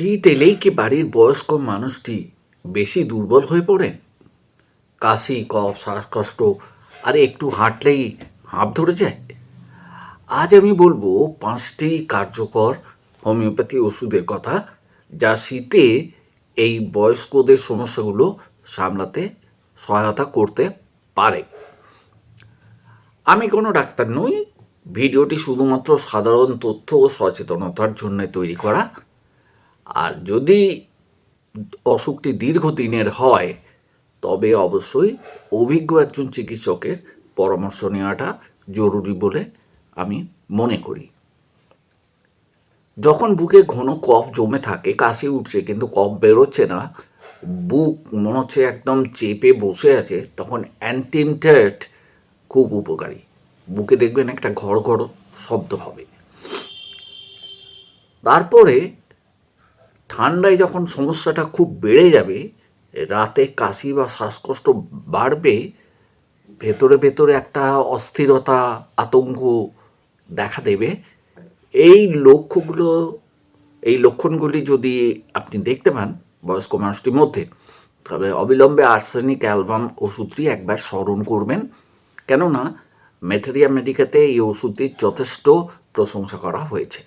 শীত এলেই কি বাড়ির বয়স্ক মানুষটি বেশি দুর্বল হয়ে পড়েন? কাশি, কফ, শ্বাসকষ্ট আর একটু হাঁটলেই হাঁপ ধরে যায়। আজ আমি বলব পাঁচটি কার্যকর হোমিওপ্যাথি ওষুধের কথা যা শীতে এই বয়স্কদের সমস্যাগুলো সামলাতে সহায়তা করতে পারে। আমি কোনো ডাক্তার নই। ভিডিওটি শুধুমাত্র সাধারণ তথ্য ও সচেতনতার জন্য তৈরি করা। আর যদি অসুখটি দীর্ঘদিনের হয়, তবে অবশ্যই অভিজ্ঞ একজন চিকিৎসকের পরামর্শ নেওয়াটা জরুরি বলে আমি মনে করি। যখন বুকে ঘন কফ জমে থাকে, কাশি উঠছে কিন্তু কফ বেরোচ্ছে না, বুক মনে হচ্ছে একদম চেপে বসে আছে, তখন অ্যান্টিনটেট খুব উপকারী। বুকে দেখবেন একটা ঘর ঘর শব্দ হবে। তারপরে ঠান্ডায় যখন সমস্যাটা খুব বেড়ে যাবে, রাতে কাশি বা শ্বাসকষ্ট বাড়বে, ভেতরে ভেতরে একটা অস্থিরতা, আতঙ্ক দেখা দেবে। এই লক্ষ্যগুলো, এই লক্ষণগুলি যদি আপনি দেখতে পান বয়স্ক মানুষটির মধ্যে, তবে অবিলম্বে আর্সেনিক অ্যালবাম ওষুধটি একবার স্মরণ করবেন। কেননা মেটেরিয়া মেডিকাতে এই ওষুধটির যথেষ্ট প্রশংসা করা হয়েছে।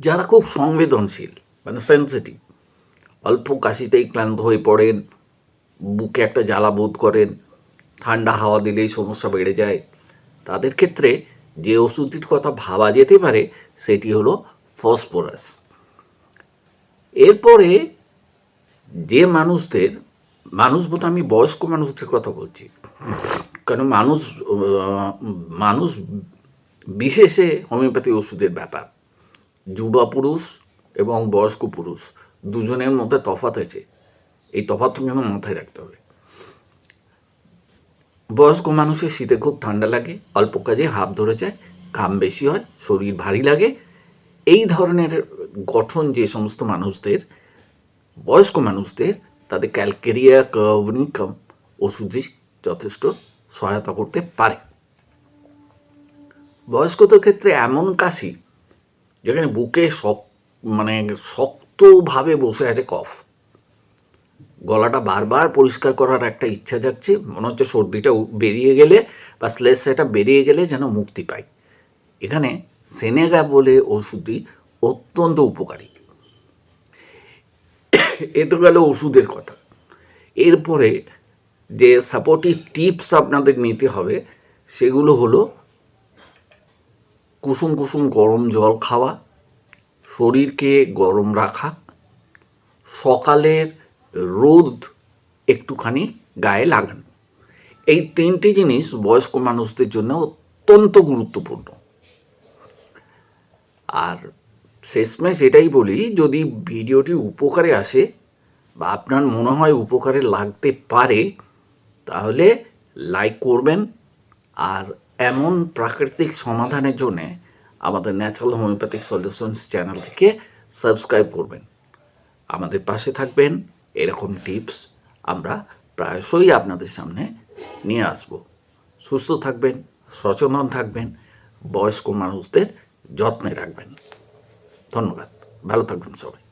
যারা খুব সংবেদনশীল মানে সেন্সিটিভ অল্প কাশিতেই ক্লান্ত হয়ে পড়েন, বুকে একটা জ্বালা বোধ করেন, ঠান্ডা হাওয়া দিলেই সমস্যা বেড়ে যায়, তাদের ক্ষেত্রে যে ওষুধটির কথা ভাবা যেতে পারে, সেটি হলো ফসফরাস। এরপরে যে মানুষদের, মানুষ বলতে আমি বয়স্ক মানুষদের কথা বলছি, কারণ মানুষ মানুষ বিশেষে হোমিওপ্যাথি ওষুধের ব্যাপার। যুবা পুরুষ এবং বয়স্ক পুরুষ দুজনের মধ্যে তফাত আছে। এই তফাৎ আমার মাথায় রাখতে হবে। বয়স্ক মানুষের শীতে খুব ঠান্ডা লাগে, অল্প কাজে হাফ ধরে যায়, ঘাম বেশি হয়, শরীর ভারী লাগে। এই ধরনের গঠন যে সমস্ত মানুষদের, বয়স্ক মানুষদের, তাদের ক্যালকেরিয়া কার্বনিকাম ওষুধই যথেষ্ট সহায়তা করতে পারে। বয়স্কদের ক্ষেত্রে এমন কাশি যেখানে বুকে শক মানে শক্তভাবে বসে আছে কফ। গলাটা বারবার পরিষ্কার করার একটা ইচ্ছা যাচ্ছে মনে হচ্ছে সর্দিটা বেরিয়ে গেলে বা স্লেস সেটা বেরিয়ে গেলে যেন মুক্তি পাই। এখানে সেনেগা বলে ওষুধটি অত্যন্ত উপকারী। এ তো গেল ওষুধের কথা। এরপরে যে সাপোর্টিভ টিপস আপনাদের নিতে হবে, সেগুলো হলো কুসুম কুসুম গরম জল খাওয়া, শরীরকে গরম রাখা, সকালের রোদ একটুখানি গায়ে লাগানো। এই তিনটি জিনিস বয়স্ক মানুষদের জন্য অত্যন্ত গুরুত্বপূর্ণ। আর শেষমেশ এটাই বলি, যদি ভিডিওটি উপকারে আসে বা আপনার মনে হয় উপকারে লাগতে পারে, তাহলে লাইক করবেন আর এমন প্রাকৃতিক সমাধানের জন্যে আমাদের ন্যাচারাল হোমিওপ্যাথিক সলিউশনস চ্যানেল থেকে সাবস্ক্রাইব করবেন। আমাদের পাশে থাকবেন, এরকম টিপস আমরা প্রায়শই আপনাদের সামনে নিয়ে আসব। সুস্থ থাকবেন, সচেতন থাকবেন, বয়স্ক মানুষদের যত্নে রাখবেন। ধন্যবাদ। ভালো থাকবেন সবাই।